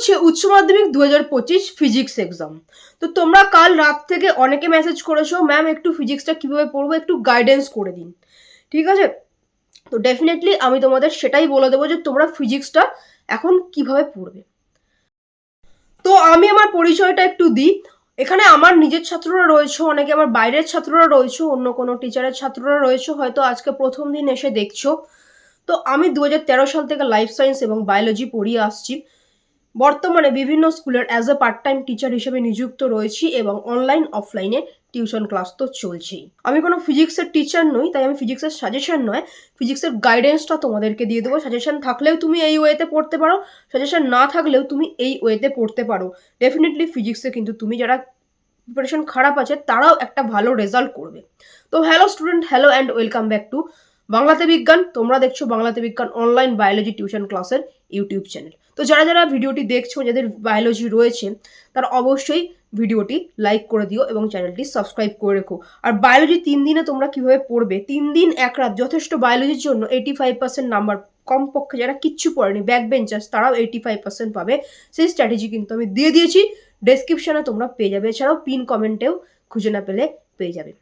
হচ্ছে উচ্চ মাধ্যমিক দু হাজার পঁচিশ ফিজিক্স এক্সাম তো তোমরা কাল রাত থেকে অনেকে মেসেজ করেছ ম্যাম একটু ফিজিক্সটা কীভাবে পড়ব? একটু গাইডেন্স করে দিন। ঠিক আছে? তো ডেফিনেটলি আমি তোমাদের সেটাই বলে দেবো যে তোমরা ফিজিক্সটা এখন কীভাবে পড়বে। তো আমি আমার পরিচয়টা একটু দিই। এখানে আমার নিজের ছাত্ররা রয়েছে, অনেকে আমার বাইরের ছাত্ররা রয়েছে, অন্য কোনো টিচারের ছাত্ররা রয়েছে, হয়তো আজকে প্রথম দিন এসে দেখছ। তো আমি দু হাজার তেরো সাল থেকে লাইফ সায়েন্স এবং বায়োলজি পড়িয়ে আসছি। বর্তমানে বিভিন্ন স্কুলের as a part time teacher হিসেবে নিযুক্ত রয়েছি এবং অনলাইন অফলাইনে টিউশন ক্লাস তো চলছেই। আমি কোনো ফিজিক্সের টিচার নই, তাই আমি ফিজিক্সের সাজেশন নয়। ফিজিক্সের গাইডেন্সটা তোমাদেরকে দিয়ে দেবো। সাজেশন থাকলেও তুমি এই ওয়েতে পড়তে পারো সাজেশন না থাকলেও তুমি এই ওয়েতে পড়তে পারো। ডেফিনেটলি ফিজিক্সে কিন্তু তুমি যারা প্রিপারেশন খারাপ আছে, তারাও একটা ভালো রেজাল্ট করবে। তো hello student hello and welcome back to বাংলাতে বিজ্ঞান। তোমরা দেখছ বাংলাতে বিজ্ঞান অনলাইন বায়োলজি টিউশন ক্লাসের ইউটিউব চ্যানেল তো যারা যারা ভিডিওটি দেখছ, যাদের বায়োলজি রয়েছে, তারা অবশ্যই ভিডিওটি লাইক করে দিও এবং চ্যানেলটি সাবস্ক্রাইব করে রেখো। আর বায়োলজি তিন দিনে তোমরা কীভাবে পড়বে? তিন দিন, এক রাত, যথেষ্ট বায়োলজির জন্য এইটি ফাইভ পার্সেন্ট নাম্বার কমপক্ষে যারা কিচ্ছু পড়েনি ব্যাক বেঞ্চার্স তারাও এইটি ফাইভ পার্সেন্ট পাবে। সেই স্ট্র্যাটেজি কিন্তু আমি দিয়ে দিয়েছি। ডেসক্রিপশনে তোমরা পেয়ে যাবে। এছাড়াও পিন কমেন্টেও খুঁজে না পেলে পেয়ে যাবে।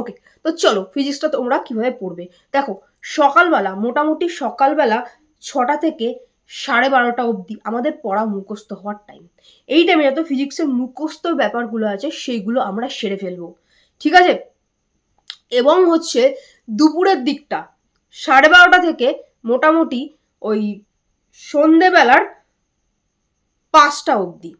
ওকে তো চলো ফিজিক্সটা তোমরা কীভাবে পড়বে? দেখো, সকালবেলা, মোটামুটি সকালবেলা ছটা থেকে সাড়ে বারোটা অবধি আমাদের পড়া মুখস্থ হওয়ার টাইম এই টাইমে যত ফিজিক্সের মুখস্থ ব্যাপারগুলো আছে, সেইগুলো আমরা সেরে ফেলব। ঠিক আছে? এবং হচ্ছে দুপুরের দিকটা, সাড়ে বারোটা থেকে মোটামুটি ওই সন্ধেবেলার পাঁচটা অবধি।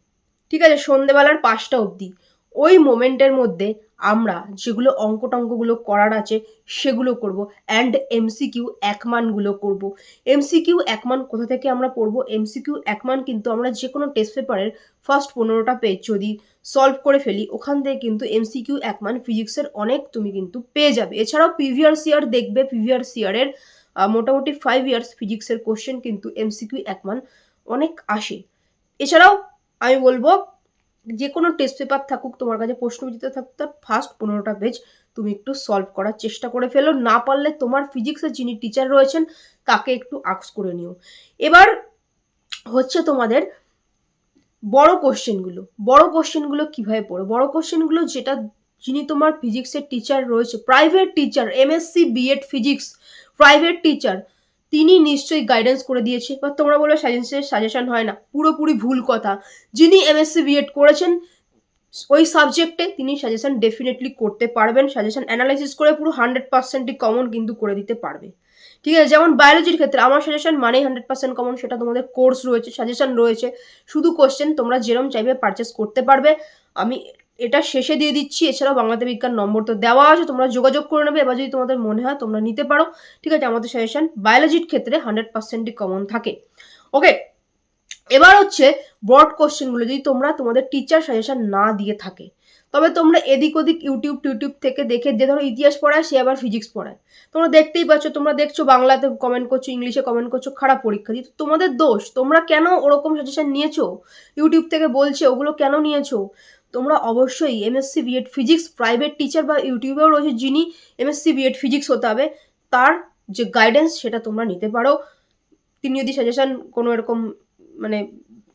ঠিক আছে? সন্ধেবেলার পাঁচটা অবধি। ওই মোমেন্টের মধ্যে আমরা যেগুলো অঙ্ক টঙ্কগুলো করার আছে সেগুলো করব অ্যান্ড এমসিকিউ একমানগুলো করব। এমসিকিউ একমান কোথা থেকে আমরা পড়ব? এমসিকিউ একমান কিন্তু আমরা যে কোনো টেস্ট পেপারের ফার্স্ট পনেরোটা পেজ যদি সলভ করে ফেলি, ওখান থেকে কিন্তু এমসিকিউ একমান ফিজিক্সের অনেক তুমি কিন্তু পেয়ে যাবে। এছাড়াও পিভিআর সিআর দেখবে পিভিআর সিআরের মোটামুটি ফাইভ ইয়ার্স ফিজিক্সের কোশ্চেন কিন্তু এমসিকিউ একমান অনেক আসে। এছাড়াও আমি বলব যে কোনো টেস্ট পেপার থাকুক, তোমার কাছে প্রশ্ন প্রশ্নবিচিত থাকুক, তার ফার্স্ট পনেরোটা পেজ তুমি একটু সলভ করার চেষ্টা করে ফেলো। না পারলে তোমার ফিজিক্সের যিনি টিচার রয়েছেন, তাকে একটু আক্স করে নিও। এবার হচ্ছে তোমাদের বড় কোশ্চেনগুলো বড় কোশ্চেনগুলো কীভাবে পড়ো? বড় কোশ্চেনগুলো যেটা যিনি তোমার ফিজিক্সের টিচার রয়েছে private teacher MSc BEd physics private teacher তিনি নিশ্চয়ই গাইডেন্স করে দিয়েছে। বা তোমরা বলো সাজেশনের সাজেশন হয় না। পুরোপুরি ভুল কথা। যিনি এমএসসি বিএড করেছেন, ওই সাবজেক্টে তিনি সাজেশন ডেফিনেটলি করতে পারবেন। সাজেশন অ্যানালাইসিস করে পুরো হান্ড্রেড পার্সেন্টই কমন কিন্তু করে দিতে পারবে। ঠিক আছে? যেমন বায়োলজির ক্ষেত্রে আমার সাজেশন মানেই হান্ড্রেড পার্সেন্ট কমন সেটা তোমাদের কোর্স রয়েছে সাজেশন রয়েছে। শুধু কোশ্চেন তোমরা যেরম চাইবে পারচেস করতে পারবে। আমি এটা শেষে দিয়ে দিচ্ছি। এছাড়াও বাংলাতে বিজ্ঞান নম্বর তো দেওয়া আছে, তোমরা যোগাযোগ করে নেবে। এবার যদি তোমাদের মনে হয় তোমরা নিতে পারো। ঠিক আছে, আমাদের সাজেশন বায়োলজির ক্ষেত্রে হান্ড্রেড পার্সেন্টই কমন থাকে। ওকে এবার হচ্ছে ব্রড কোশ্চেনগুলো যদি তোমরা তোমাদের টিচার সাজেশন না দিয়ে থাকে, তবে তোমরা এদিক ওদিক ইউটিউব টিউটিউব থেকে দেখে যে ধরো ইতিহাস পড়ায়, সে আবার ফিজিক্স পড়ায়। তোমরা দেখতেই পাচ্ছ, তোমরা দেখছ বাংলাতে কমেন্ট করছ ইংলিশে কমেন্ট করছ, খারাপ পরীক্ষা দিই তোমাদের দোষ, তোমরা কেন ওরকম সাজেশন নিয়েছো? ইউটিউব থেকে বলছে, ওগুলো কেন নিয়েছো? তোমরা অবশ্যই MSc BEd physics private teacher বা ইউটিউবেও রয়েছে যিনি এমএসসি বিএড ফিজিক্স হতে হবে, তার যে গাইডেন্স সেটা তোমরা নিতে পারো। তিনি যদি সাজেশন কোনো এরকম মানে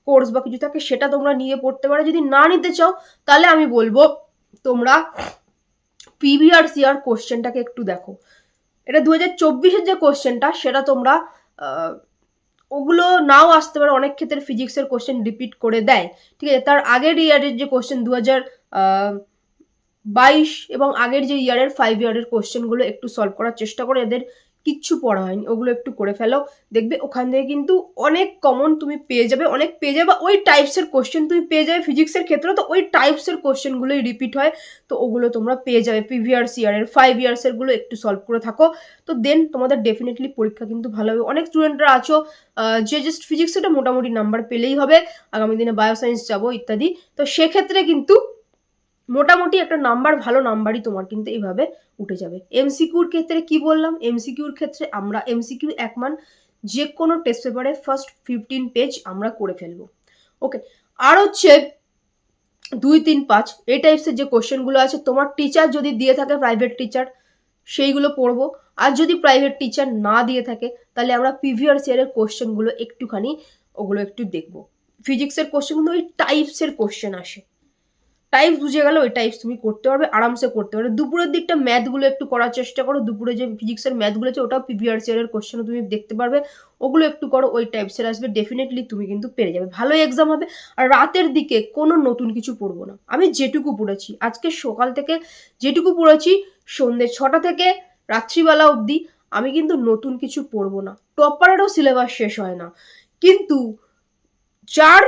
কোর্স বা কিছু থাকে, সেটা তোমরা নিয়ে পড়তে পারো। যদি না নিতে চাও, তাহলে আমি বলব তোমরা পিভিআর সিআর কোশ্চেনটাকে একটু দেখো। এটা দু হাজার চব্বিশের যে কোশ্চেনটা সেটা তোমরা ওগুলো নাও আসতে পারে, অনেক ক্ষেত্রে ফিজিক্সের কোশ্চেন রিপিট করে দেয়। ঠিক আছে? তার আগের ইয়ারের যে কোশ্চেন দু হাজার বাইশ এবং আগের যে ইয়ারের ফাইভ ইয়ারের কোশ্চেনগুলো একটু সলভ করার চেষ্টা করে। এদের কিচ্ছু পড়া হয়নি, ওগুলো একটু করে ফেলো। দেখবে ওখান থেকে কিন্তু অনেক কমন তুমি পেয়ে যাবে, অনেক পেয়ে যাবে। ওই টাইপসের কোশ্চেন তুমি পেয়ে যাবে ফিজিক্সের ক্ষেত্রেও, তো ওই টাইপসের কোশ্চেনগুলোই রিপিট হয়। তো ওগুলো তোমরা পেয়ে যাবে প্রিভিয়ার্স ইয়ারের ফাইভ ইয়ার্সেরগুলো একটু সলভ করে থাকো। তো দেন তোমাদের ডেফিনেটলি পরীক্ষা কিন্তু ভালো হবে। অনেক স্টুডেন্টরা আছো যে জাস্ট ফিজিক্সটা মোটামুটি নাম্বার পেলেই হবে। আগামী দিনে বায়োসায়েন্স যাব, ইত্যাদি। তো সেক্ষেত্রে কিন্তু মোটামুটি একটা নাম্বার, ভালো নাম্বারই তোমার কিন্তু এইভাবে উঠে যাবে। এমসিকিউর ক্ষেত্রে কি বললাম? এমসিকিউর ক্ষেত্রে আমরা এমসিকিউ একমান যে কোনো টেস্ট পেপারে ফার্স্ট ফিফটিন পেজ আমরা করে ফেলব। ওকে আর হচ্ছে দুই, তিন, পাঁচ এই টাইপসের যে কোশ্চেনগুলো আছে, তোমার টিচার যদি দিয়ে থাকে প্রাইভেট টিচার সেইগুলো পড়ব। আর যদি প্রাইভেট টিচার না দিয়ে থাকে, তাহলে আমরা প্রিভিয়াস ইয়ারের কোশ্চেনগুলো একটুখানি, ওগুলো একটু দেখব। ফিজিক্সের কোশ্চেন কিন্তু ওই টাইপসের কোশ্চেন আসে। টাইপস বুঝে গেলে ওই টাইপস তুমি করতে পারবে, আরামসে করতে পারবে। দুপুরের দিকটা ম্যাথগুলো একটু করার চেষ্টা করো। দুপুরে যে ফিজিক্সের ম্যাথগুলো আছে, ওটাও পিভিআরসি এর কোশ্চেনও তুমি দেখতে পারবে। ওগুলো একটু করো, ওই টাইপসের আসবে। ডেফিনেটলি তুমি কিন্তু পেরে যাবে। ভালো এক্সাম হবে। আর রাতের দিকে কোনো নতুন কিছু পড়ব না। আমি যেটুকু পড়েছি, আজকে সকাল থেকে যেটুকু পড়েছি সন্ধ্যে ছটা থেকে রাত্রিবেলা অবধি আমি কিন্তু নতুন কিছু পড়ব না। টপারেরও সিলেবাস শেষ হয় না। কিন্তু যার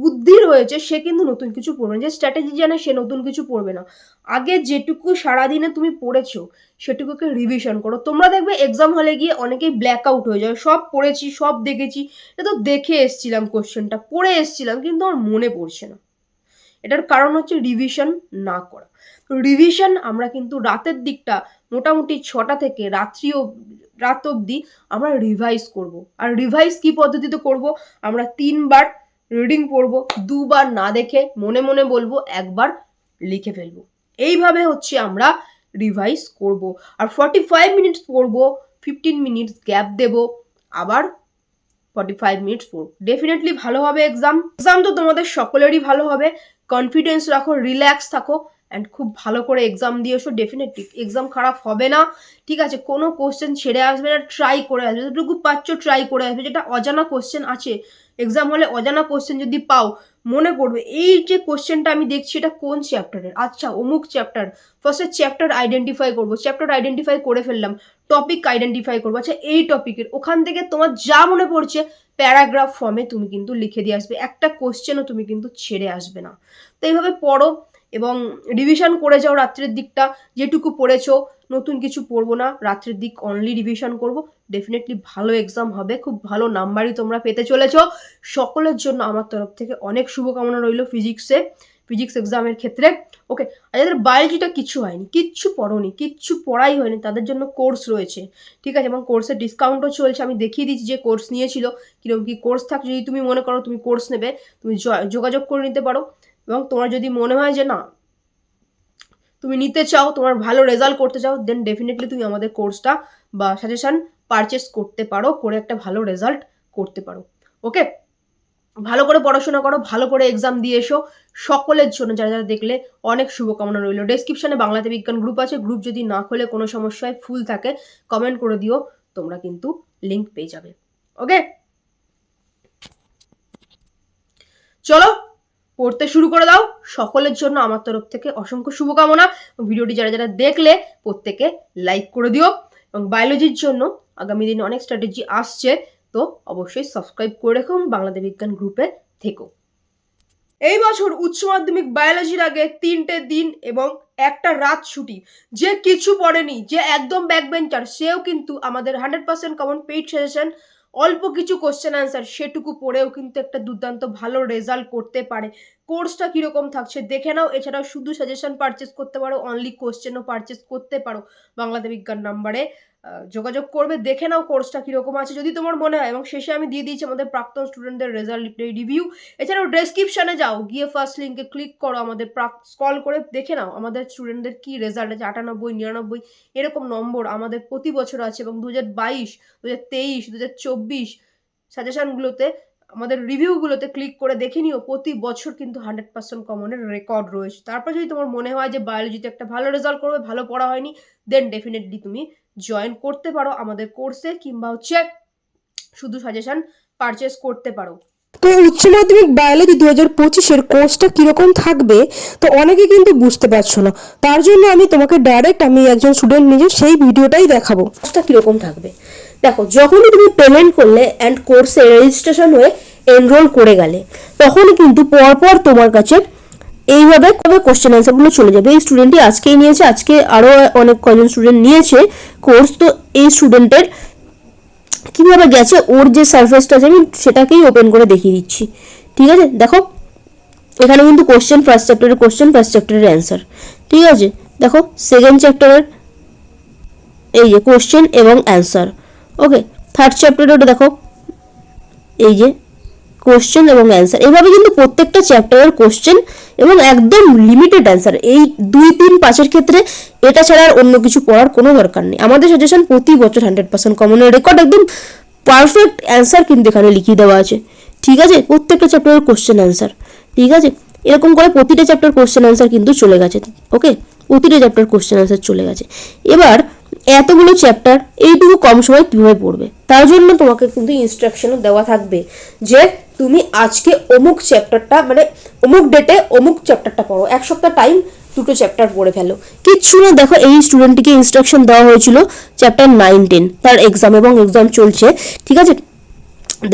বুদ্ধি রয়েছে, সে কিন্তু নতুন কিছু পড়বে না। যে স্ট্র্যাটেজি জানে সে নতুন কিছু পড়বে না। আগে যেটুকু সারাদিনে তুমি পড়েছো, সেটুকুকে রিভিশন করো। তোমরা দেখবে এক্সাম হলে গিয়ে অনেকেই ব্ল্যাক আউট হয়ে যায়। সব পড়েছি, সব দেখেছি। এটা তো দেখে এসছিলাম কোশ্চেনটা পড়ে এসছিলাম, কিন্তু আমার মনে পড়ছে না। এটার কারণ হচ্ছে রিভিশন না করা। তো রিভিশন আমরা কিন্তু রাতের দিকটা মোটামুটি ছটা থেকে রাত্রি রাত অবধি আমরা রিভাইজ করব। আর রিভাইজ কি পদ্ধতিতে করব? আমরা তিনবার রিডিং পড়ব, দুবার না দেখে মনে মনে বলব, একবার লিখে ফেলব। এইভাবে হচ্ছে আমরা রিভাইজ করব। আর ফর্টি ফাইভ মিনিটস পড়ব ফিফটিন মিনিটস গ্যাপ দেব, আবার ফর্টি ফাইভ মিনিটস পড়ব। ডেফিনেটলি ভালো হবে এক্সাম এক্সাম তো তোমাদের সকলেরই ভালো হবে। কনফিডেন্স রাখো রিল্যাক্স থাকো। অ্যান্ড খুব ভালো করে এক্সাম দিয়ে এসো ডেফিনেটলি এক্সাম খারাপ হবে না, ঠিক আছে? কোনো কোশ্চেন ছেড়ে আসবে না ট্রাই করে আসবে, যতটুকু পাচ্ছ ট্রাই করে আসবে, যেটা অজানা কোশ্চেন আছে এক্সাম হলে অজানা কোশ্চেন যদি পাও, মনে করবে এই যে কোশ্চেনটা আমি দেখছি এটা কোন চ্যাপ্টারের আচ্ছা অমুক চ্যাপ্টার ফার্স্টে চ্যাপ্টার আইডেন্টিফাই করব চ্যাপ্টার আইডেন্টিফাই করে ফেললাম টপিক আইডেন্টিফাই করব আচ্ছা এই টপিকের ওখান থেকে তোমার যা মনে পড়ছে প্যারাগ্রাফ ফর্মে তুমি কিন্তু লিখে দিয়ে আসবে, একটা কোশ্চেনও তুমি কিন্তু ছেড়ে আসবে না। তো এইভাবে পড়ো এবং রিভিশন করে যাও রাত্রের দিকটা, যেটুকু পড়েছো। নতুন কিছু পড়ব না, রাত্রের দিক অনলি রিভিশন করব। ডেফিনেটলি ভালো এক্সাম হবে, খুব ভালো নাম্বারই তোমরা পেতে চলেছ। সকলের জন্য আমার তরফ থেকে অনেক শুভকামনা রইল ফিজিক্সে ফিজিক্স এক্সামের ক্ষেত্রে। ওকে আর যাদের বায়োলজিটা কিছু হয়নি, কিচ্ছু পড়োনি, কিচ্ছু পড়াই হয়নি, তাদের জন্য কোর্স রয়েছে। ঠিক আছে, এবং কোর্সের ডিসকাউন্টও চলছে, আমি দেখিয়ে দিচ্ছি যে কোর্স নিয়েছিল। কীরকম কী কোর্স থাকছে যদি তুমি মনে করো তুমি কোর্স নেবে, তুমি যোগাযোগ করে নিতে পারো। এবং তোমার যদি মনে হয় যে না, তুমি নিতে চাও, তোমার ভালো রেজাল্ট করতে চাও দেন ডেফিনেটলি তুমি আমাদের কোর্সটা বা সাজেশন পারচেস করতে পারো, করে একটা ভালো রেজাল্ট করতে পারো। ওকে ভালো করে পড়াশোনা করো, ভালো করে এক্সাম দিয়ে এসো। সকলের জন্য, যারা যারা দেখলে, অনেক শুভকামনা রইল। ডেসক্রিপশনে বাংলাতে বিজ্ঞান গ্রুপ আছে। গ্রুপ যদি না খোলে, কোনো সমস্যায় ফুল থাকে কমেন্ট করে দিও। তোমরা কিন্তু লিঙ্ক পেয়ে যাবে। ওকে চলো পড়তে শুরু করে দাও। সকলের জন্য আমার তরফ থেকে অসংখ্য শুভকামনা। ভিডিওটি যারা যারা দেখলে, প্রত্যেকে লাইক করে দিও। এবং বায়োলজির জন্য আগামী দিনে অনেক স্ট্র্যাটেজি আসছে, তো অবশ্যই সাবস্ক্রাইব করে রেখো বাংলাদেশ বিজ্ঞান গ্রুপে থেকো। এই বছর উচ্চ মাধ্যমিক বায়োলজির আগে তিনটে দিন এবং একটা রাত ছুটি। যে কিছু পড়েনি, যে একদম ব্যাকবেঞ্চার সেও কিন্তু আমাদের hundred percent common paid suggestion অল্প কিছু কোশ্চেন অ্যান্সার সেটুকু পড়েও কিন্তু একটা দুর্দান্ত ভালো রেজাল্ট করতে পারে। কোর্সটা কীরকম থাকছে দেখে নাও, এছাড়াও শুধু সাজেশন পারচেস করতে পারো অনলি কোশ্চেনও পারচেস করতে পারো বাংলাতে বিজ্ঞান নাম্বারে যোগাযোগ করবে, দেখে নাও কোর্সটা কীরকম আছে, যদি তোমার মনে হয়। এবং শেষে আমি দিয়ে দিয়েছি আমাদের প্রাক্তন স্টুডেন্টদের রেজাল্ট রিভিউ এছাড়াও ডেসক্রিপশনে যাও, গিয়ে ফার্স্ট লিঙ্কে ক্লিক করো আমাদের স্কল করে দেখে নাও আমাদের স্টুডেন্টদের কি রেজাল্ট আছে, আটানব্বই, নিরানব্বই, এরকম নম্বর আমাদের প্রতি বছর আছে। এবং দু হাজার বাইশ দু হাজার তেইশ দু হাজার চব্বিশ সাজেশানগুলোতে আমাদের রিভিউগুলোতে ক্লিক করে দেখে নিও, প্রতি বছর কিন্তু হান্ড্রেড পার্সেন্ট কমনের রেকর্ড রয়েছে। তারপর যদি তোমার মনে হয় যে বায়োলজিতে একটা ভালো রেজাল্ট করবে, ভালো পড়া হয়নি দেন ডেফিনেটলি তুমি জয়েন করতে পারো আমাদের কোর্সে কিংবা হচ্ছে শুধু সাজেশন পারচেস করতে পারো। তো উচ্চ মাধ্যমিক বায়োলজি দু হাজার পঁচিশের কোর্সটা কীরকম থাকবে, তো অনেকে কিন্তু বুঝতে পারছ না। তার জন্য আমি তোমাকে ডাইরেক্ট আমি একজন স্টুডেন্ট নিজে সেই ভিডিওটাই দেখাবো। কোর্সটা কীরকম থাকবে? দেখো, যখনই তুমি পেমেন্ট করলে অ্যান্ড কোর্সে রেজিস্ট্রেশন হয়ে এনরোল করে গেলে, তখনই কিন্তু পরপর তোমার কাছে এইভাবে কবে কোশ্চেন অ্যান্সারগুলো চলে যাবে? এই স্টুডেন্টই আজকেই নিয়েছে, আজকে আরও অনেক কজন স্টুডেন্ট নিয়েছে কোর্স তো এই স্টুডেন্টের কীভাবে গেছে? ওর যে সার্ফেসটা আছে, আমি সেটাকেই ওপেন করে দেখিয়ে দিচ্ছি। ঠিক আছে? দেখো, এখানে কিন্তু কোশ্চেন ফার্স্ট চ্যাপ্টারের কোশ্চেন ফার্স্ট চ্যাপ্টারের অ্যান্সার ঠিক আছে? দেখো সেকেন্ড চ্যাপ্টারের এই যে কোশ্চেন এবং অ্যান্সার ওকে থার্ড চ্যাপ্টারে ওটা দেখো। এই যে কোশ্চেন এবং অ্যান্সার এভাবে কিন্তু প্রত্যেকটা চ্যাপ্টারের কোশ্চেন এবং একদম লিমিটেড অ্যান্সার এই দুই, তিন, পাঁচের ক্ষেত্রে এটা ছাড়া আর অন্য কিছু পড়ার কোনো দরকার নেই। আমাদের সাজেশন প্রতি বছর হান্ড্রেড পার্সেন্ট কমনের রেকর্ড একদম পারফেক্ট অ্যান্সার কিন্তু এখানে লিখিয়ে দেওয়া আছে। ঠিক আছে? প্রত্যেকটা চ্যাপ্টারের কোশ্চেন অ্যান্সার ঠিক আছে? এরকম করে প্রতিটা চ্যাপ্টার কোশ্চেন অ্যান্সার কিন্তু চলে গেছে। ওকে প্রতিটা চ্যাপ্টার কোশ্চেন অ্যান্সার চলে গেছে। এবার এতগুলো চ্যাপ্টার এইটুকু কম সময় কীভাবে পড়বে? তার জন্য তোমাকে কিন্তু ইনস্ট্রাকশনও দেওয়া থাকবে যে তুমি আজকে অমুক চ্যাপ্টারটা মানে অমুক ডেটে অমুক চ্যাপ্টারটা পড়ো। এক সপ্তাহ টাইম দুটো চ্যাপ্টার পড়ে ফেলো। কিচ্ছু না দেখো, এই স্টুডেন্টটিকে ইনস্ট্রাকশন দেওয়া হয়েছিল চ্যাপ্টার নাইন টেন তার এক্সাম এবং এক্সাম চলছে, ঠিক আছে?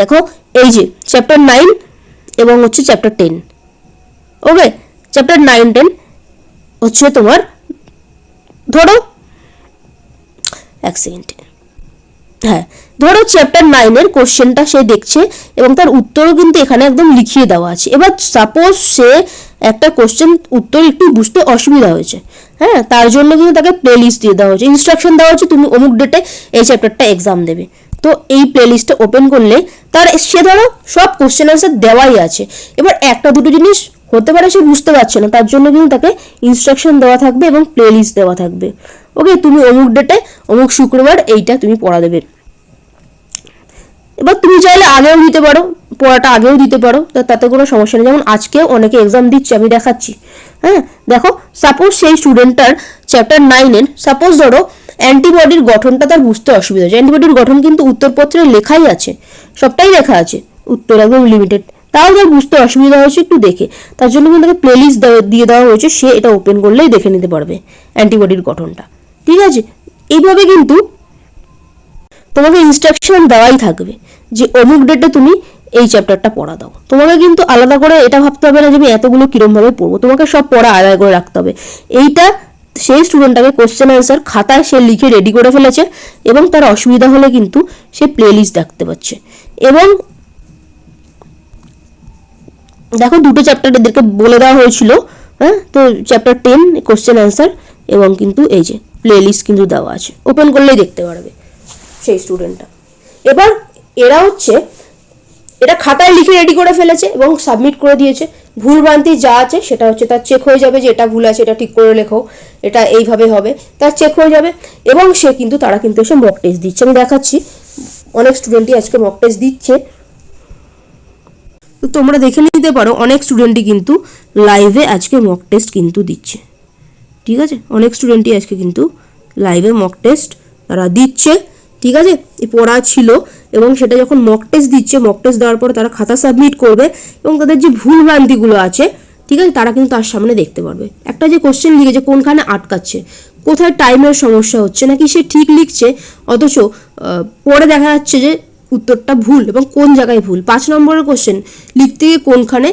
দেখো, এই যে চ্যাপ্টার নাইন এবং হচ্ছে chapter ten okay chapter nine ten হচ্ছে তোমার, ধরো, এক সেকেন্ড হ্যাঁ ধরো চ্যাপ্টার নাইনের কোশ্চেনটা সে দেখছে এবং তার উত্তরও কিন্তু এখানে একদম লিখিয়ে দেওয়া আছে। এবার সাপোজ সে একটা কোশ্চেন উত্তর একটু বুঝতে অসুবিধা হয়েছে। হ্যাঁ তার জন্য কিন্তু তাকে প্লে লিস্ট দিয়ে দেওয়া হয়েছে। ইনস্ট্রাকশন দেওয়া হচ্ছে তুমি অমুক ডেটে এই চ্যাপ্টারটা এক্সাম দেবে। তো এই প্লে লিস্টটা ওপেন করলে তার সে ধরো সব কোশ্চেন আনসার দেওয়াই আছে। এবার একটা দুটো জিনিস হতে পারে সে বুঝতে পারছে না, তার জন্য কিন্তু তাকে ইনস্ট্রাকশন দেওয়া থাকবে এবং প্লে লিস্ট দেওয়া থাকবে। ওকে তুমি অমুক ডেটে অমুক শুক্রবার এইটা তুমি পড়া দেবে। এবার তুমি চাইলে আগেও দিতে পারো, পড়াটা আগেও দিতে পারো তাতে কোনো সমস্যা নেই। যেমন আজকেও অনেকে এক্সাম দিচ্ছে, আমি দেখাচ্ছি। হ্যাঁ দেখো সাপোজ সেই স্টুডেন্টটার চ্যাপ্টার নাইনের সাপোজ ধরো অ্যান্টিবডির গঠনটা তার বুঝতে অসুবিধা হচ্ছে অ্যান্টিবডির গঠন কিন্তু উত্তরপত্রে লেখাই আছে, সবটাই লেখা আছে, উত্তর একদম লিমিটেড তাও তার বুঝতে অসুবিধা হয়েছে, একটু দেখে। তার জন্য কিন্তু তাকে প্লেলিস্ট দিয়ে দেওয়া হয়েছে, সে এটা ওপেন করলেই দেখে নিতে পারবে অ্যান্টিবডির গঠনটা। ঠিক আছে? এইভাবে কিন্তু তোমাকে ইনস্ট্রাকশন দেওয়াই থাকবে যে অমুক ডেটে তুমি এই চ্যাপ্টারটা পড়া দাও। তোমাকে কিন্তু আলাদা করে এটা ভাবতে হবে না যে আমি এতগুলো কিরমভাবে পড়ব। তোমাকে সব পড়া আদায় করে রাখতে হবে। এইটা সেই স্টুডেন্টটাকে কোশ্চেন অ্যান্সার খাতায় সে লিখে রেডি করে ফেলেছে এবং তার অসুবিধা হলে কিন্তু সে প্লে লিস্ট দেখতে পাচ্ছে। এবং দেখো দুটো চ্যাপ্টার এদেরকে বলে দেওয়া হয়েছিল হ্যাঁ? তো চ্যাপ্টার টেন কোশ্চেন অ্যান্সার এবং কিন্তু এই যে প্লে লিস্ট কিন্তু দেওয়া আছে। ওপেন করলেই দেখতে পারবে। সেই স্টুডেন্টটা এবার এরা হচ্ছে এটা খাতায় লিখে রেডি করে ফেলেছে এবং সাবমিট করে দিয়েছে। ভুল ভ্রান্তি যা আছে সেটা হচ্ছে তার চেক হয়ে যাবে যে এটা ভুল আছে, এটা ঠিক করে লেখো, এটা এইভাবে হবে, তার চেক হয়ে যাবে এবং সে কিন্তু, তারা কিন্তু এসে মক টেস্ট দিচ্ছে। আমি দেখাচ্ছি, অনেক স্টুডেন্টই আজকে মক টেস্ট দিচ্ছে। তো তোমরা দেখে নিতে পারো, অনেক স্টুডেন্টই কিন্তু লাইভে আজকে মক টেস্ট কিন্তু দিচ্ছে। ঠিক আছে? অনেক স্টুডেন্টই আজকে কিন্তু লাইভে মক টেস্ট তারা দিচ্ছে। ঠিক আছে? পড়া ছিল এবং সেটা যখন মক টেস্ট দিচ্ছে মক টেস্ট দেওয়ার পর তারা খাতা সাবমিট করবে এবং তাদের যে ভুল ভ্রান্তিগুলো আছে, ঠিক আছে? তারা কিন্তু তার সামনে দেখতে পারবে। একটা যে কোশ্চেন লিখেছে, কোনখানে আটকাচ্ছে? কোথায় টাইমের সমস্যা হচ্ছে? নাকি সে ঠিক লিখছে? অথচ পরে দেখা যাচ্ছে যে উত্তরটা ভুল এবং কোন জায়গায় ভুল? পাঁচ নম্বরের কোশ্চেন লিখতে গিয়ে কোনখানে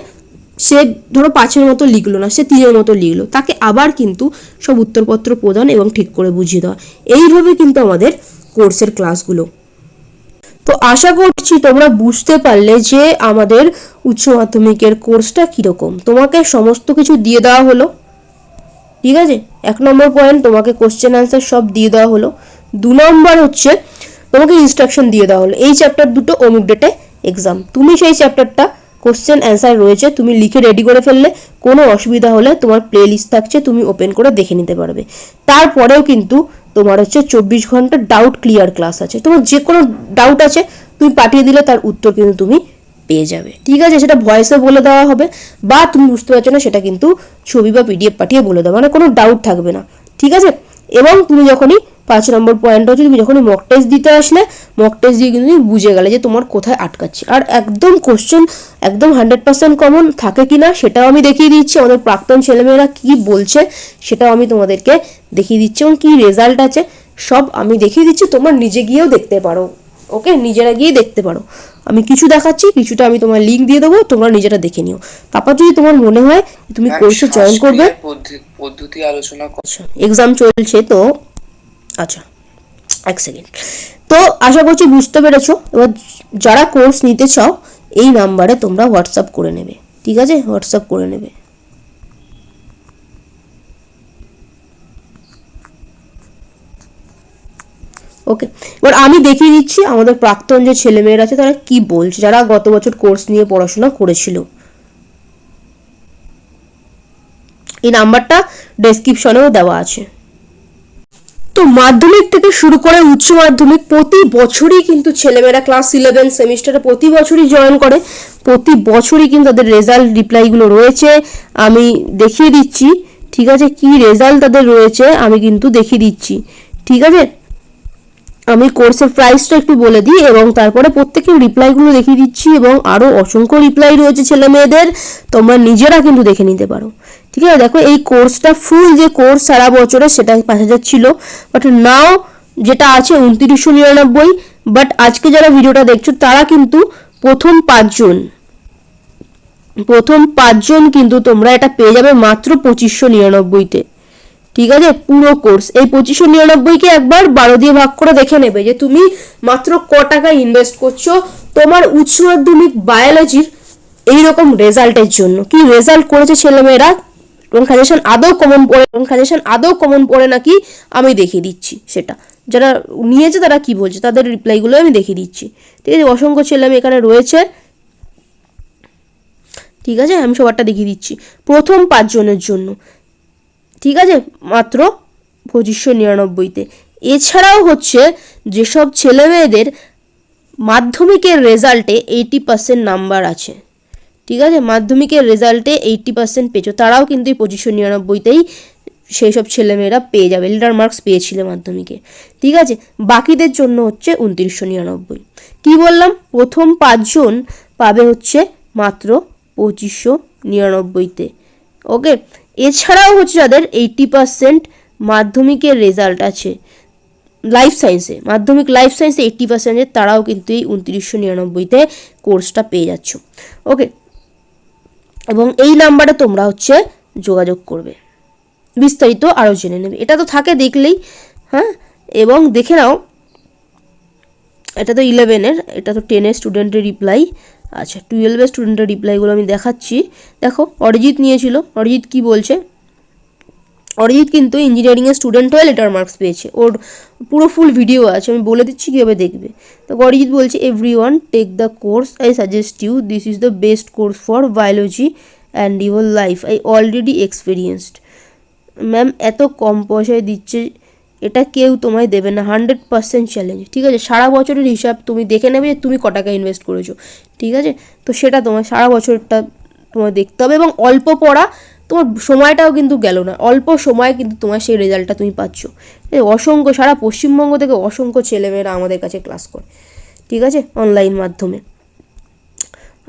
সে ধরো পাঁচের মতো লিখলো না, সে তিনের মতো লিখলো, তাকে আবার কিন্তু সব উত্তরপত্র প্রদান এবং ঠিক করে বুঝিয়ে দেওয়া। এইভাবে কিন্তু আমাদের কোর্সের ক্লাসগুলো তো আশা করছি তোমরা বুঝতে পারলে যে আমাদের উচ্চ মাধ্যমিকের কোর্সটা কীরকম। তোমাকে সমস্ত কিছু দিয়ে দেওয়া হলো। ঠিক আছে? এক নম্বর পয়েন্ট তোমাকে কোশ্চেন অ্যান্সার সব দিয়ে দেওয়া হলো। দু নম্বর হচ্ছে তোমাকে ইনস্ট্রাকশন দিয়ে দেওয়া হলো। এই চ্যাপ্টার দুটো অমুক ডেটে এক্সাম তুমি সেই চ্যাপ্টারটা কোশ্চেন অ্যান্সার রয়েছে, তুমি লিখে রেডি করে ফেললে, কোনো অসুবিধা হলে তোমার প্লে লিস্ট থাকছে, তুমি ওপেন করে দেখে নিতে পারবে। তারপরেও কিন্তু তোমার হচ্ছে চব্বিশ ঘণ্টা ডাউট ক্লিয়ার ক্লাস আছে। তোমার যে কোনো ডাউট আছে, তুমি পাঠিয়ে দিলে তার উত্তর কিন্তু তুমি পেয়ে যাবে। ঠিক আছে, সেটা ভয়েসে বলে দেওয়া হবে বা তুমি বুঝতে পারছ না, সেটা কিন্তু ছবি বা পিডিএফ পাঠিয়ে বলে দেওয়া মানে কোনো ডাউট থাকবে না। ঠিক আছে? এবং তুমি যখনই পাঁচ নম্বর পয়েন্ট হচ্ছে তুমি যখনই মক টেস্ট দিতে আসলে মক টেস্ট দিয়ে কিন্তু তুমি বুঝে গেলে যে তোমার কোথায় আটকাচ্ছে। আর একদম কোশ্চেন একদম হান্ড্রেড পার্সেন্ট কমন থাকে কি না সেটাও আমি দেখিয়ে দিচ্ছি। আমাদের প্রাক্তন ছেলেমেয়েরা কি বলছে সেটাও আমি তোমাদেরকে দেখিয়ে দিচ্ছি এবং কি রেজাল্ট আছে সব আমি দেখিয়ে দিচ্ছি। তোমরা নিজে গিয়েও দেখতে পারো ওকে নিজেরা গিয়ে দেখতে পারো। আমি কিছু দেখাচ্ছি কিছুটা আমি তোমার লিঙ্ক দিয়ে দেবো তোমরা নিজেরা দেখে নিও। তারপর যদি তোমার মনে হয় তুমি কোর্সে জয়েন করবে। পদ্ধতি- আলোচনা এক্সাম চলছে তো। আচ্ছা এক সেকেন্ড তো আশা করছি বুঝতে পেরেছ। এবার যারা কোর্স নিতে চাও, এই নাম্বারে তোমরা হোয়াটসঅ্যাপ করে নেবে। ঠিক আছে? হোয়াটসঅ্যাপ করে নেবে। ওকে এবার আমি দেখিয়ে দিচ্ছি আমাদের প্রাক্তন যে ছেলেমেয়েরা আছে, তারা কি বলছে, যারা গত বছর কোর্স নিয়ে পড়াশোনা করেছিল। এই নাম্বারটা ডেসক্রিপশনেও দেওয়া আছে। তো মাধ্যমিক থেকে শুরু করে উচ্চ মাধ্যমিক প্রতি বছরই কিন্তু ছেলেমেয়েরা ক্লাস ইলেভেন সেমিস্টারে প্রতি বছরই জয়েন করে। প্রতি বছরই কিন্তু তাদের রেজাল্ট রিপ্লাইগুলো রয়েছে। আমি দেখিয়ে দিচ্ছি, ঠিক আছে? কি রেজাল্ট তাদের রয়েছে আমি কিন্তু দেখিয়ে দিচ্ছি। ঠিক আছে? আমি কোর্সের প্রাইসটা একটু বলে দিই এবং তারপরে প্রত্যেকের রিপ্লাইগুলো দেখিয়ে দিচ্ছি এবং আরও অসংখ্য রিপ্লাই রয়েছে ছেলে মেয়েদের। তোমরা নিজেরা কিন্তু দেখে নিতে পারো। ঠিক আছে? দেখো, এই কোর্সটা ফুল যে কোর্স সারা বছরে সেটা পাঁচ হাজার ছিল। বাট নাও যেটা আছে উনত্রিশশো নিরানব্বই। বাট আজকে যারা ভিডিওটা দেখছ, তারা কিন্তু প্রথম পাঁচজন। প্রথম পাঁচজন কিন্তু তোমরা এটা পেয়ে যাবে মাত্র পঁচিশশো নিরানব্বইতে। ঠিক আছে? পুরো কোর্স এই পঁচিশশো নিরানব্বইকে একবার বারো দিয়ে ভাগ করে দেখে নেবে যে তুমি মাত্র ক টাকা ইনভেস্ট করছ। তোমার উচ্চ মাধ্যমিক বায়োলজির এইরকম রেজাল্টের জন্য। কি রেজাল্ট করেছে ছেলেমেয়েরা? এবং সাজেশন আদৌ কমন পড়ে এবং সাজেশন আদৌ কমন পড়ে নাকি আমি দেখিয়ে দিচ্ছি সেটা। যারা নিয়েছে তারা কি বলছে? তাদের রিপ্লাইগুলো আমি দেখিয়ে দিচ্ছি। ঠিক আছে? অসংখ্য ছেলে মেয়ে এখানে রয়েছে। ঠিক আছে? আমি সবারটা দেখিয়ে দিচ্ছি। প্রথম পাঁচজনের জন্য। ঠিক আছে? মাত্র পঁচিশশো নিরানব্বইতে। এছাড়াও হচ্ছে যেসব ছেলে মেয়েদের মাধ্যমিকের রেজাল্টে এইটি পার্সেন্ট নাম্বার আছে। ঠিক আছে? মাধ্যমিকের রেজাল্টে এইটি পার্সেন্ট পেয়েছ, তারাও কিন্তু এই পঁচিশশো নিরানব্বইতেই সেই সব ছেলেমেয়েরা পেয়ে যাবে লিডার মার্কস পেয়েছিল মাধ্যমিকে। ঠিক আছে? বাকিদের জন্য হচ্ছে উনত্রিশশো নিরানব্বই। কী বললাম? প্রথম পাঁচজন পাবে হচ্ছে মাত্র পঁচিশশো নিরানব্বইতে। ওকে এছাড়াও হচ্ছে যাদের এইটি পার্সেন্ট মাধ্যমিকের রেজাল্ট আছে। লাইফ সায়েন্সে মাধ্যমিক লাইফ সায়েন্সে এইট্টি পার্সেন্টের তারাও কিন্তু এই উনত্রিশশো নিরানব্বইতে কোর্সটা পেয়ে যাচ্ছ। ওকে এবং এই নাম্বারে তোমরা হচ্ছে যোগাযোগ করবে। বিস্তারিত আরও জেনে নেবে। এটা তো থাকে দেখলেই হ্যাঁ? এবং দেখে নাও, এটা তো ইলেভেনের এটা তো টেনের স্টুডেন্টের রিপ্লাই আচ্ছা টুয়েলভের স্টুডেন্টের রিপ্লাইগুলো আমি দেখাচ্ছি। দেখো, অরিজিৎ নিয়েছিল। অরিজিৎ কি বলছে? অরিজিৎ কিন্তু ইঞ্জিনিয়ারিংয়ের স্টুডেন্ট হয়ে লেটার মার্কস পেয়েছে। ওর পুরো ফুল ভিডিও আছে, আমি বলে দিচ্ছি কীভাবে দেখবে। তো অরিজিৎ বলছে every one take the course I suggest you this is the best course for biology and your life I already experienced ma'am এত কম পয়সায় দিচ্ছে এটা কেউ তোমায় দেবে না হান্ড্রেড পার্সেন্ট চ্যালেঞ্জ ঠিক আছে? সারা বছরের হিসাব তুমি দেখে নেবে যে তুমি ক টাকা ইনভেস্ট করেছ, ঠিক আছে? তো সেটা তোমার সারা বছরটা তোমার দেখতে হবে এবং অল্প পড়া তোমার সময়টাও কিন্তু গেল না, অল্প সময়ে কিন্তু তোমার সেই রেজাল্টটা তুমি পাচ্ছ। অসংখ্য, সারা পশ্চিমবঙ্গ থেকে অসংখ্য ছেলেমেয়েরা আমাদের কাছে ক্লাস করে, ঠিক আছে? অনলাইন মাধ্যমে।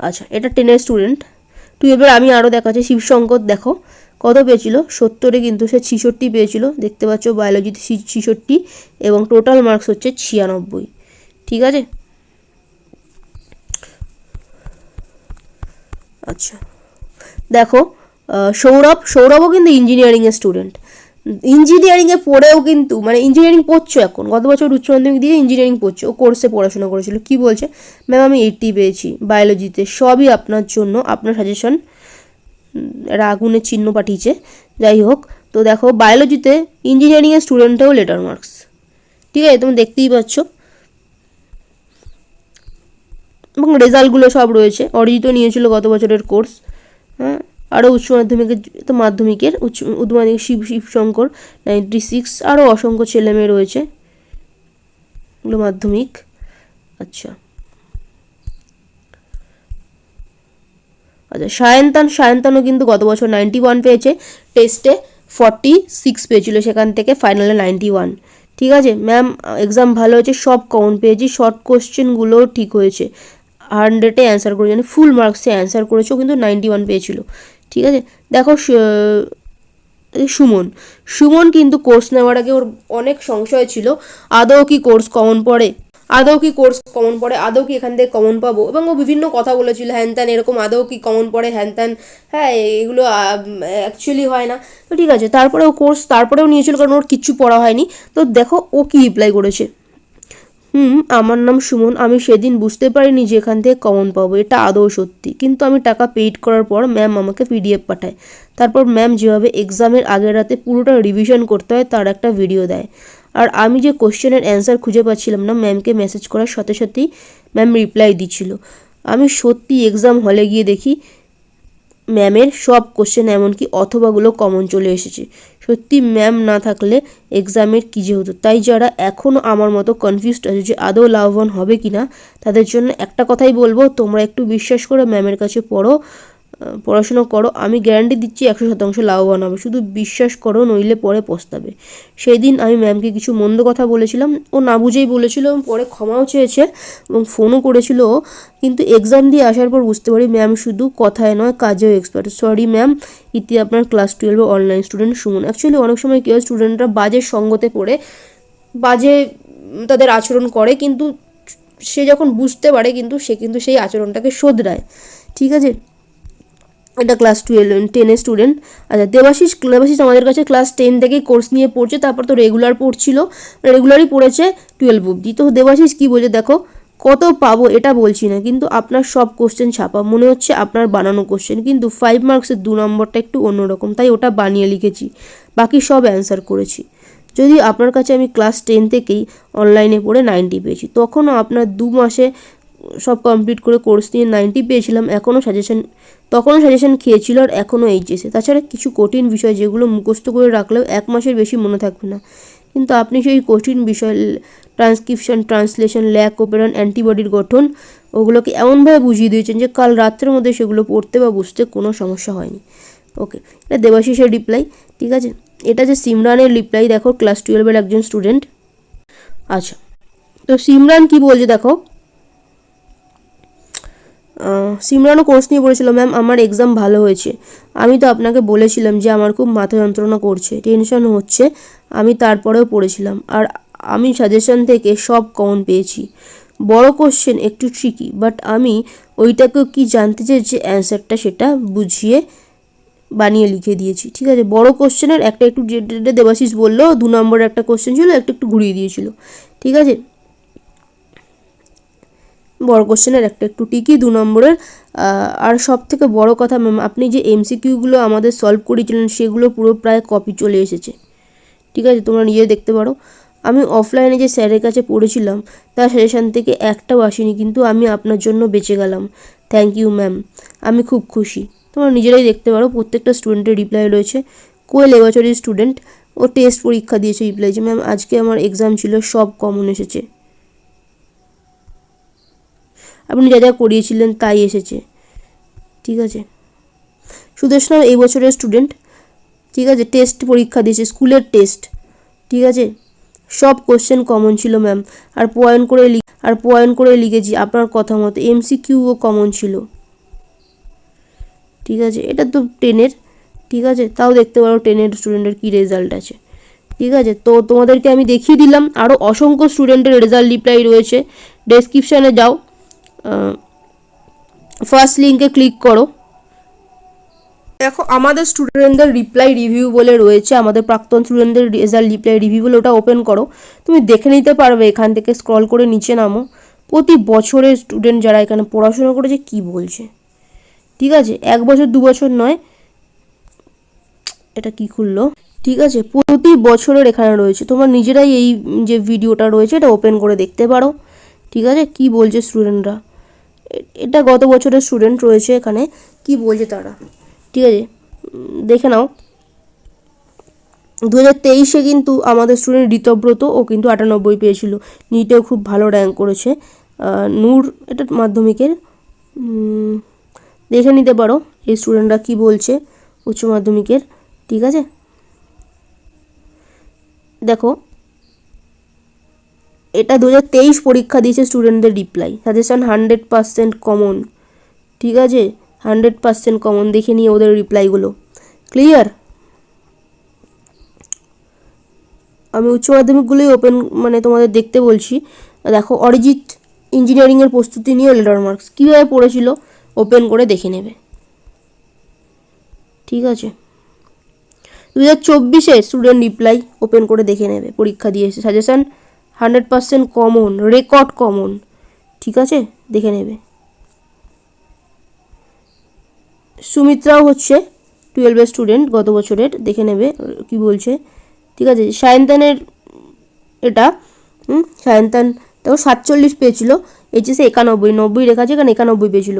আচ্ছা এটা টেনের স্টুডেন্ট টুয়েলভের আমি আরও দেখাচ্ছি, শিবশঙ্কর, দেখো। কত পেয়েছিল? সত্তরে কিন্তু সে ছিষট্টি পেয়েছিল। দেখতে পাচ্ছ বায়োলজিতে ছিষট্টি এবং টোটাল মার্কস হচ্ছে ছিয়ানব্বই। ঠিক আছে? আচ্ছা। দেখো সৌরভ, সৌরভও কিন্তু ইঞ্জিনিয়ারিংয়ের স্টুডেন্ট ইঞ্জিনিয়ারিংয়ে পড়েও কিন্তু মানে ইঞ্জিনিয়ারিং পড়ছো এখন। গত বছর উচ্চ মাধ্যমিক দিয়ে ইঞ্জিনিয়ারিং পড়ছো। ও কোর্সে পড়াশোনা করেছিল। কি বলছে? ম্যাম আমি এইটটি পেয়েছি। বায়োলজিতে সবই আপনার জন্য, আপনার সাজেশন আগুনের চিহ্ন পাঠিয়েছে। যাই হোক, তো দেখো বায়োলজিতে ইঞ্জিনিয়ারিংয়ের স্টুডেন্টেও লেটার মার্কস ঠিক আছে তুমি দেখতেই পাচ্ছ। এবং রেজাল্টগুলো সব রয়েছে। অরিজিতও নিয়েছিল গত বছরের কোর্স হ্যাঁ আরও উচ্চ মাধ্যমিকের তো মাধ্যমিকের, উচ্চ উচ্চ মাধ্যমিক শিব, শিবশঙ্কর নাইনটি সিক্স আরও অসংখ্য ছেলে মেয়ে রয়েছে। এগুলো মাধ্যমিক। আচ্ছা। আচ্ছা সায়ন্তান, সায়ন্তানও কিন্তু গত বছর নাইনটি ওয়ান পেয়েছে। টেস্টে ফর্টি সিক্স পেয়েছিল সেখান থেকে ফাইনালে নাইনটি ওয়ান ঠিক আছে? ম্যাম এক্সাম ভালো হয়েছে, সব কমন পেয়েছি শর্ট কোশ্চেনগুলোও ঠিক হয়েছে। হান্ড্রেডে অ্যান্সার করেছে মানে ফুল মার্কসে অ্যান্সার করেছেও কিন্তু নাইনটি ওয়ান পেয়েছিল। ঠিক আছে? দেখো সুমন। সুমন কিন্তু কোর্স নেওয়ার আগে ওর অনেক সংশয় ছিল। আদৌ কি কোর্স কমন পড়ে? আদৌ কি কোর্স কমন পড়ে? আদৌ কি এখান থেকে কমন পাবো? এবং ও বিভিন্ন কথা বলেছিল, হ্যান ত্যান, এরকম আদৌ কি কমন পড়ে? হ্যান ত্যান হ্যাঁ এগুলো অ্যাকচুয়ালি হয় না। তো ঠিক আছে তারপরে ও কোর্স তারপরেও নিয়েছিল, কারণ ওর কিচ্ছু পড়া হয়নি। তো দেখো, ও কি রিপ্লাই করেছে। হুম, আমার নাম সুমন, আমি সেদিন বুঝতে পারিনি যে এখান থেকে কমন পাবো, এটা আদৌ সত্যি। কিন্তু আমি টাকা পেইড করার পর ম্যাম আমাকে পিডিএফ পাঠায়। তারপর ম্যাম যেভাবে এক্সামের আগের রাতে পুরোটা রিভিশন করতে হয়, তার একটা ভিডিও দেয়। আর আমি যে কোশ্চেনের অ্যান্সার খুঁজে পাচ্ছিলাম না ম্যামকে মেসেজ করার সাথে সাথেই ম্যাম রিপ্লাই দিচ্ছিল। আমি সত্যি এক্সাম হলে গিয়ে দেখি ম্যামের সব কোশ্চেন এমনকি অথবাগুলো কমন চলে এসেছে। সত্যি ম্যাম না থাকলে এক্সামের কী যে হতো? তাই যারা এখনও আমার মতো কনফিউজড আছে যে আদৌ লাভবান হবে কি না তাদের জন্য একটা কথাই বলব, তোমরা একটু বিশ্বাস করে ম্যামের কাছে পড়ো। পড়াশুনো করো, আমি গ্যারান্টি দিচ্ছি একশো শতাংশ লাভবান হবে। শুধু বিশ্বাস করো, নইলে পরে পস্তাবে। সেই দিন আমি ম্যামকে কিছু মন্দ কথা বলেছিলাম। ও না বুঝেই বলেছিল এবং পরে ক্ষমাও চেয়েছে এবং ফোনও করেছিল। কিন্তু এক্সাম দিয়ে আসার পর বুঝতে পারি ম্যাম শুধু কথায় নয়, কাজেও এক্সপার্ট সরি ম্যাম ইতি আপনার ক্লাস টুয়েলভে অনলাইন স্টুডেন্ট সুমন। অ্যাকচুয়ালি অনেক সময় কেউ স্টুডেন্টরা বাজে সঙ্গতে পড়ে, বাজে তাদের আচরণ করে, কিন্তু সে যখন বুঝতে পারে, কিন্তু সে কিন্তু সেই আচরণটাকে শোধরায়। ঠিক আছে? এটা ক্লাস টুয়েলভ টেনের স্টুডেন্ট আচ্ছা দেবাশিস দেবাশিস আমাদের কাছে ক্লাস টেন থেকেই কোর্স নিয়ে পড়ছে, তারপর তো রেগুলার পড়ছিল। রেগুলারই পড়েছে টুয়েলভ অব্দি তো দেবাশিস কী বলছে দেখো, কত পাবো এটা বলছি না, কিন্তু আপনার সব কোশ্চেন ছাপা। মনে হচ্ছে আপনার বানানো কোশ্চেন কিন্তু ফাইভ মার্কসের দু নম্বরটা একটু অন্যরকম, তাই ওটা বানিয়ে লিখেছি। বাকি সব অ্যান্সার করেছি। যদি আপনার কাছে আমি ক্লাস টেন থেকেই অনলাইনে পড়ে নাইনটি পেয়েছি, তখনও আপনার দু মাসে সব কমপ্লিট করে কোর্স নিয়ে নাইনটি পেয়েছিলাম এখনও সাজেশন তখনও সাজেশন খেয়েছিল আর এখনও এইচএসে তাছাড়া কিছু কঠিন বিষয় যেগুলো মুখস্থ করে রাখলেও এক মাসের বেশি মনে থাকবে না। কিন্তু আপনি সেই কঠিন বিষয় ট্রান্সক্রিপশন ট্রান্সলেশন ল্যাক ওপেরন অ্যান্টিবডির গঠন, ওগুলোকে এমনভাবে বুঝিয়ে দিয়েছেন যে কাল রাত্রের মধ্যে সেগুলো পড়তে বা বুঝতে কোনো সমস্যা হয়নি। ওকে এটা দেবাশিসের রিপ্লাই ঠিক আছে? এটা যে সিমরানের রিপ্লাই দেখো ক্লাস টুয়েলভের একজন স্টুডেন্ট আচ্ছা তো সিমরান কি বলছে, দেখো? সিমরানও কোর্স নিয়ে পড়েছিল ম্যাম আমার এক্সাম ভালো হয়েছে। আমি তো আপনাকে বলেছিলাম যে আমার খুব মাথা যন্ত্রণা করছে টেনশন হচ্ছে। আমি তারপরেও পড়েছিলাম। আর আমি সাজেশন থেকে সব কমন পেয়েছি। বড় কোশ্চেন একটু ট্রিকি বাট আমি ওইটাকেও কি জানতে চেয়েছি অ্যান্সারটা সেটা বুঝিয়ে বানিয়ে লিখে দিয়েছি, ঠিক আছে? বড় কোশ্চেনের একটা একটু দেবাশিস বলল, দু নম্বরের একটা কোশ্চেন ছিল, একটু একটু ঘুরিয়ে দিয়েছিল, ঠিক আছে? বড় কোশ্চেনের একটা একটু টিকি দু নম্বরের আর সব থেকে বড় কথা ম্যাম, আপনি যে এমসিকিউগুলো আমাদের সলভ করেছিলেন, সেগুলো পুরো প্রায় কপি চলে এসেছে। ঠিক আছে? তোমরা নিজে দেখতে পারো। আমি অফলাইনে যে স্যারের কাছে পড়েছিলাম, তার সাজেশান থেকে একটাও আসেনি, কিন্তু আমি আপনার জন্য বেঁচে গেলাম। থ্যাংক ইউ ম্যাম আমি খুব খুশি। তোমরা নিজেরাই দেখতে পারো, প্রত্যেকটা স্টুডেন্টের রিপ্লাই রয়েছে। কোয়েল এবছরের স্টুডেন্ট ও টেস্ট পরীক্ষা দিয়েছে রিপ্লাই যে ম্যাম আজকে আমার এক্সাম ছিল, সব কমন এসেছে। আপনি যা যা করিয়েছিলেন তাই এসেছে। ঠিক আছে? সুদেশনা এই বছরের স্টুডেন্ট ঠিক আছে? টেস্ট পরীক্ষা দিয়েছে, স্কুলের টেস্ট ঠিক আছে? সব কোশ্চেন কমন ছিল ম্যাম আর পয়েন্ট করে আর পয়েন্ট করে লিখেছি আপনার কথা মতো। এমসিকিউও কমন ছিল। ঠিক আছে? এটা তো টেনের ঠিক আছে? তাও দেখতে পারো টেনের স্টুডেন্টের কী রেজাল্ট আছে। ঠিক আছে? তো তোমাদেরকে আমি দেখিয়ে দিলাম। আরও অসংখ্য স্টুডেন্টের রেজাল্ট রিপ্লাই রয়েছে। ডেসক্রিপশানে যাও। ফার্স্ট লিঙ্কে ক্লিক করো। দেখো, আমাদের স্টুডেন্টদের রিপ্লাই রিভিউ বলে রয়েছে, আমাদের প্রাক্তন স্টুডেন্টদের রেজাল্ট রিপ্লাই রিভিউ বলে ওটা ওপেন করো। তুমি দেখে নিতে পারবে, এখান থেকে স্ক্রল করে নিচে নামো। প্রতি বছরের স্টুডেন্ট যারা এখানে পড়াশোনা করেছে, কি বলছে? ঠিক আছে? এক বছর, দু বছর নয়। এটা কি খুললো? ঠিক আছে? প্রতি বছরের এখানে রয়েছে। তোমরা নিজেরাই এই যে ভিডিওটা রয়েছে, এটা ওপেন করে দেখতে পারো। ঠিক আছে? কি বলছে স্টুডেন্টরা এটা গত বছরের স্টুডেন্ট রয়েছে এখানে, কি বলছে তারা? ঠিক আছে দেখে নাও। দু হাজার তেইশে কিন্তু আমাদের স্টুডেন্ট ঋতব্রত, ও কিন্তু আটানব্বই পেয়েছিল। নিটেও খুব ভালো র্যাঙ্ক করেছে। নূর, এটা মাধ্যমিকের। দেখে নিতে পারো এই স্টুডেন্টরা কি বলছে উচ্চ মাধ্যমিকের। ঠিক আছে? দেখো এটা দু হাজার তেইশ পরীক্ষা দিয়েছে স্টুডেন্টদের reply suggestion hundred percent common ঠিক আছে? হান্ড্রেড পার্সেন্ট কমন দেখে নিয়ে ওদের রিপ্লাইগুলো ক্লিয়ার আমি উচ্চ মাধ্যমিকগুলোই ওপেন মানে তোমাদের দেখতে বলছি। দেখো, অরিজিৎ ইঞ্জিনিয়ারিংয়ের প্রস্তুতি নিয়ে লেটার মার্কস কীভাবে পড়েছিল? ওপেন করে দেখে নেবে। ঠিক আছে? দু হাজার চব্বিশে স্টুডেন্ট রিপ্লাই ওপেন করে দেখে নেবে। পরীক্ষা দিয়েছে। Suggestion hundred percent common, record common. ঠিক আছে? দেখে নেবে। সুমিত্রাও হচ্ছে টুয়েলভের স্টুডেন্ট, গত বছরের। দেখে নেবে, কি বলছে। ঠিক আছে? সায়ন্তানের এটা সায়ন্তান দেখো সাতচল্লিশ পেয়েছিল, এইচএসে একানব্বই। নব্বই রেখা আছে, এখানে একানব্বই পেয়েছিল।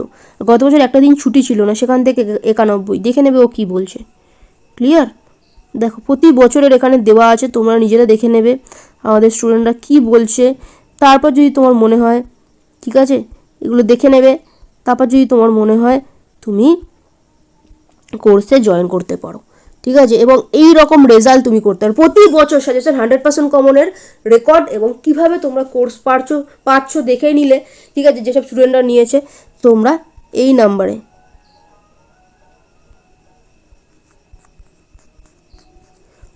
গত বছর একটা দিন ছুটি ছিল না, সেখান থেকে একানব্বই। দেখে নেবে ও কী বলছে। ক্লিয়ার? দেখো, প্রতি বছরের এখানে দেওয়া আছে, তোমরা নিজেরা দেখে নেবে। আমাদের স্টুডেন্টরা কি বলছে, তারপর যদি তোমার মনে হয়, ঠিক আছে, এগুলো দেখে নেবে, তারপর যদি তোমার মনে হয় তুমি কোর্সে জয়েন করতে পারো, ঠিক আছে, এবং এই রকম রেজাল্ট তুমি করতে পারো। প্রতি বছর সাজেশন হান্ড্রেড পার্সেন্ট কমনের রেকর্ড এবং কীভাবে তোমরা কোর্স পারছ পাচ্ছ দেখে নিলে, ঠিক আছে, যেসব স্টুডেন্টরা নিয়েছে, তোমরা এই নাম্বারে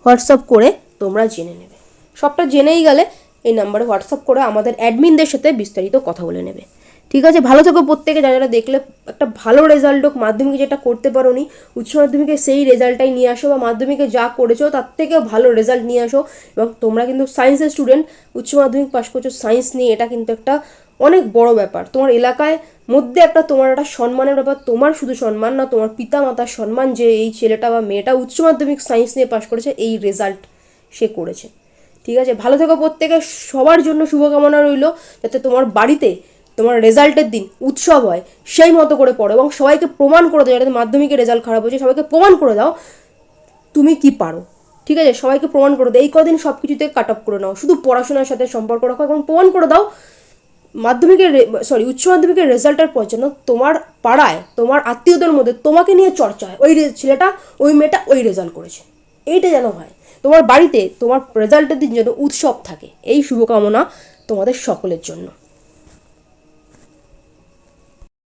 হোয়াটসঅ্যাপ করে তোমরা জেনে নেবে। সবটা জেনেই গেলে এই নাম্বারে হোয়াটসঅ্যাপ করে আমাদের অ্যাডমিনদের সাথে বিস্তারিত কথা বলে নেবে। ঠিক আছে? ভালো থেকো প্রত্যেকে। যারা যারা দেখলে একটা ভালো রেজাল্ট হোক, মাধ্যমিকে যেটা করতে পারো নি উচ্চ মাধ্যমিকে সেই রেজাল্টটাই নিয়ে আসো বা মাধ্যমিকে যা করেছ তার থেকেও ভালো রেজাল্ট নিয়ে আসো এবং তোমরা কিন্তু সায়েন্সের স্টুডেন্ট উচ্চ মাধ্যমিক পাশ করছ সায়েন্স নিয়ে এটা কিন্তু একটা অনেক বড় ব্যাপার। তোমার এলাকায় মধ্যে একটা তোমার একটা সম্মানের ব্যাপার, তোমার শুধু সম্মান না, তোমার পিতা মাতার সম্মান যে এই ছেলেটা বা মেয়েটা উচ্চ মাধ্যমিক সায়েন্স নিয়ে পাশ করেছে, এই রেজাল্ট সে করেছে। ঠিক আছে? ভালো থেকো প্রত্যেকে। সবার জন্য শুভকামনা রইল, যাতে তোমার বাড়িতে তোমার রেজাল্টের দিন উৎসব হয়। সেই মতো করে পড়ো এবং সবাইকে প্রমাণ করে দাও, যাতে মাধ্যমিকের রেজাল্ট খারাপ হয়েছে, সবাইকে প্রমাণ করে দাও তুমি কি পারো। ঠিক আছে? সবাইকে প্রমাণ করে দাও, এই কদিন সব কিছুতে কাট অফ করে নাও। শুধু পড়াশোনার সাথে সম্পর্ক রাখো এবং প্রমাণ করে দাও মাধ্যমিকের সরি উচ্চ মাধ্যমিকের রেজাল্টের পর যেন তোমার পাড়ায়, তোমার আত্মীয়দের মধ্যে তোমাকে নিয়ে চর্চা হয়। ওই ছেলেটা, ওই মেয়েটা ওই রেজাল্ট করেছে। এইটা যেন হয়। তোমার বাড়িতে তোমার রেজাল্টের দিন যেন উৎসব থাকে। এই শুভকামনা তোমাদের সকলের জন্য।